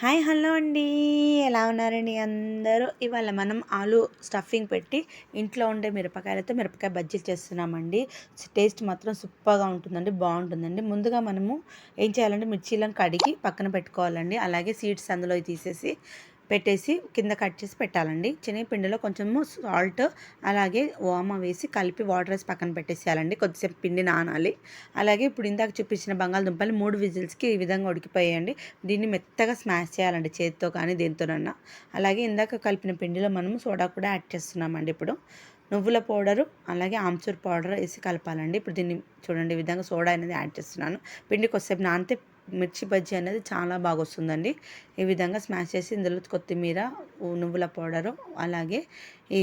Hi hello అండి. ఎలా ఉన్నారండి అందరూ? ఇవాళ మనం ఆలు స్టఫింగ్ పెట్టి ఇంట్లో ఉండే మిరపకాయలతో మిరపకాయ బజ్జీలు చేస్తున్నామండి. టేస్ట్ మాత్రం సూపర్గా ఉంటుందండి బాగుంటుందండి. ముందుగా మనము ఏం చేయాలంటే మిర్చీలను కడిగి పక్కన పెట్టుకోవాలండి. అలాగే సీడ్స్ అందులో తీసేసి పెట్టేసి కింద కట్ చేసి పెట్టాలండి. శనగపిండిలో కొంచెము సాల్ట్ అలాగే ఓమ వేసి కలిపి వాటర్ వేసి పక్కన పెట్టేసేయాలండి. కొద్దిసేపు పిండి నానాలి. అలాగే ఇప్పుడు ఇందాక చూపించిన బంగాళదుంపలు మూడు విజిల్స్కి ఈ విధంగా ఉడికిపోయాయండి. దీన్ని మెత్తగా స్మాష్ చేయాలండి చేతితో కానీ దేనితోనన్నా. అలాగే ఇందాక కలిపిన పిండిలో మనము సోడా కూడా యాడ్ చేస్తున్నామండి ఇప్పుడు. నువ్వుల పౌడరు అలాగే ఆమ్చూర్ పౌడర్ వేసి కలపాలండి. ఇప్పుడు దీన్ని చూడండి ఈ విధంగా సోడా అనేది యాడ్ చేస్తున్నాను. పిండి కొద్దిసేపు నానితే మిర్చి బజ్జీ అనేది చాలా బాగా వస్తుందండి. ఈ విధంగా స్మాష్ చేసి ఇందులో కొత్తిమీర నువ్వుల పౌడరు అలాగే ఈ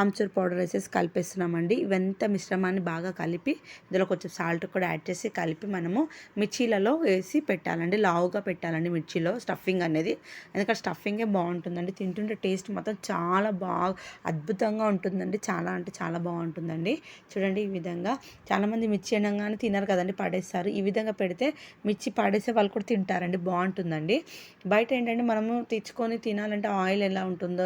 ఆమ్చూర్ పౌడర్ వేసేసి కలిపేస్తున్నామండి. ఇవంతా మిశ్రమాన్ని బాగా కలిపి ఇందులో కొంచెం సాల్ట్ కూడా యాడ్ చేసి కలిపి మనము మిర్చీలలో వేసి పెట్టాలండి. లావుగా పెట్టాలండి మిర్చిలో స్టఫింగ్ అనేది. ఎందుకంటే స్టఫింగే బాగుంటుందండి. తింటుంటే టేస్ట్ మాత్రం చాలా బాగా అద్భుతంగా ఉంటుందండి. చాలా అంటే చాలా బాగుంటుందండి. చూడండి ఈ విధంగా. చాలామంది మిర్చి అనగానే తినరు కదండి పడేస్తారు. ఈ విధంగా పెడితే మిర్చి పడేసే వాళ్ళు కూడా తింటారండి. బాగుంటుందండి. బయట ఏంటంటే మనము తెచ్చుకొని తినాలంటే ఆయిల్ ఎలా ఉంటుందో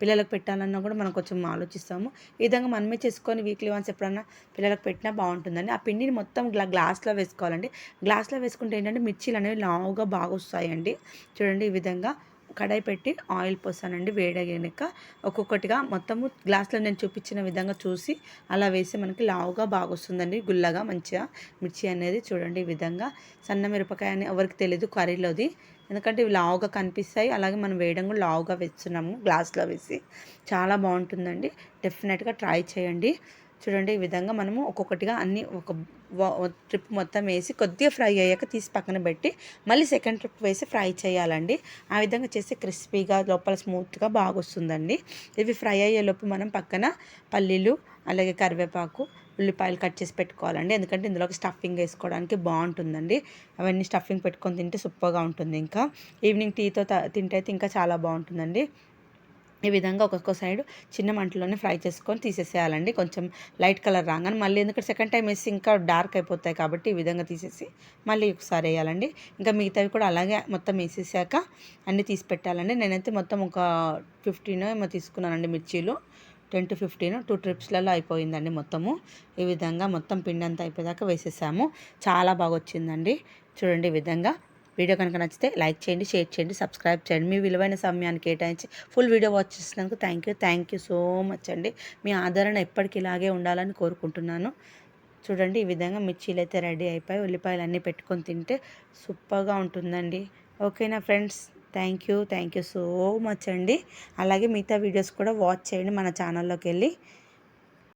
పిల్లలకు పెట్టాలన్నా కూడా మనం కొంచెం ఆలోచిస్తాము. ఈ విధంగా మనమే చేసుకొని వీక్లీ వన్స్ ఎప్పుడన్నా పిల్లలకు పెట్టినా బాగుంటుందండి. ఆ పిండిని మొత్తం గ్లా గ్లాస్లో వేసుకోవాలండి. గ్లాస్లో వేసుకుంటే ఏంటంటే మిర్చీలు అనేవి లావుగా బాగా వస్తాయండి చూడండి ఈ విధంగా కడాయి పెట్టి ఆయిల్ పోసానండి వేడగాక ఒక్కొక్కటిగా మొత్తము గ్లాస్లో నేను చూపించిన విధంగా చూసి అలా వేసి మనకి లావుగా బాగా వస్తుందండి గుల్లగా మంచిగా. మిర్చి అనేది చూడండి ఈ విధంగా. సన్న మిరపకాయ అని ఎవరికి తెలియదు కర్రీలోది. ఎందుకంటే ఇవి లావుగా కనిపిస్తాయి అలాగే మనం వేయడం కూడా లావుగా వేస్తున్నాము గ్లాస్లో వేసి. చాలా బాగుంటుందండి. డెఫినెట్గా ట్రై చేయండి. చూడండి ఈ విధంగా మనము ఒక్కొక్కటిగా అన్నీ ఒక ట్రిప్ మొత్తం వేసి కొద్దిగా ఫ్రై అయ్యాక తీసి పక్కన పెట్టి మళ్ళీ సెకండ్ ట్రిప్ వేసి ఫ్రై చేయాలండి. ఆ విధంగా చేస్తే క్రిస్పీగా లోపల స్మూత్గా బాగా వస్తుందండి ఇవి ఫ్రై అయ్యేలోపు మనం పక్కన పల్లీలు అలాగే కరివేపాకు ఉల్లిపాయలు కట్ చేసి పెట్టుకోవాలండి. ఎందుకంటే ఇందులోకి స్టఫింగ్ వేసుకోవడానికి బాగుంటుందండి. అవన్నీ స్టఫింగ్ పెట్టుకొని తింటే సూపర్గా ఉంటుంది ఇంకా. ఈవినింగ్ టీతో తింటే అయితే ఇంకా చాలా బాగుంటుందండి. ఈ విధంగా ఒక్కొక్క సైడ్ చిన్న మంటలోనే ఫ్రై చేసుకొని తీసేసేయాలండి. కొంచెం లైట్ కలర్ రాగానే మళ్ళీ ఎందుకంటే సెకండ్ టైం వేసి ఇంకా డార్క్ అయిపోతాయి కాబట్టి ఈ విధంగా తీసేసి మళ్ళీ ఒకసారి వేయాలండి. ఇంకా మిగతావి కూడా అలాగే మొత్తం వేసేసాక అన్నీ తీసి పెట్టాలండి. నేనైతే మొత్తం ఒక ఫిఫ్టీన్ ఏమో తీసుకున్నానండి మిర్చీలు. టెన్ టు ఫిఫ్టీన్ టూ ట్రిప్స్లలో అయిపోయిందండి మొత్తము. ఈ విధంగా మొత్తం పిండి అంతా అయిపోయాక వేసేసాము. చాలా బాగా వచ్చిందండి. చూడండి ఈ విధంగా. వీడియో కనుక నచ్చితే లైక్ చేయండి షేర్ చేయండి సబ్స్క్రైబ్ చేయండి. మీ విలువైన సమయాన్ని కేటాయించి ఫుల్ వీడియో వాచ్ చేసినందుకు thank you thank you so much అండి. మీ ఆదరణ ఎప్పటికీ ఇలాగే ఉండాలని కోరుకుంటున్నాను. చూడండి ఈ విధంగా మిర్చీలు అయితే రెడీ అయిపోయి ఉల్లిపాయలు అన్నీ పెట్టుకొని తింటే సూపర్గా ఉంటుందండి. ఓకేనా friends thank you thank you so much అండి. అలాగే మిగతా వీడియోస్ కూడా వాచ్ చేయండి మన ఛానల్లోకి వెళ్ళి.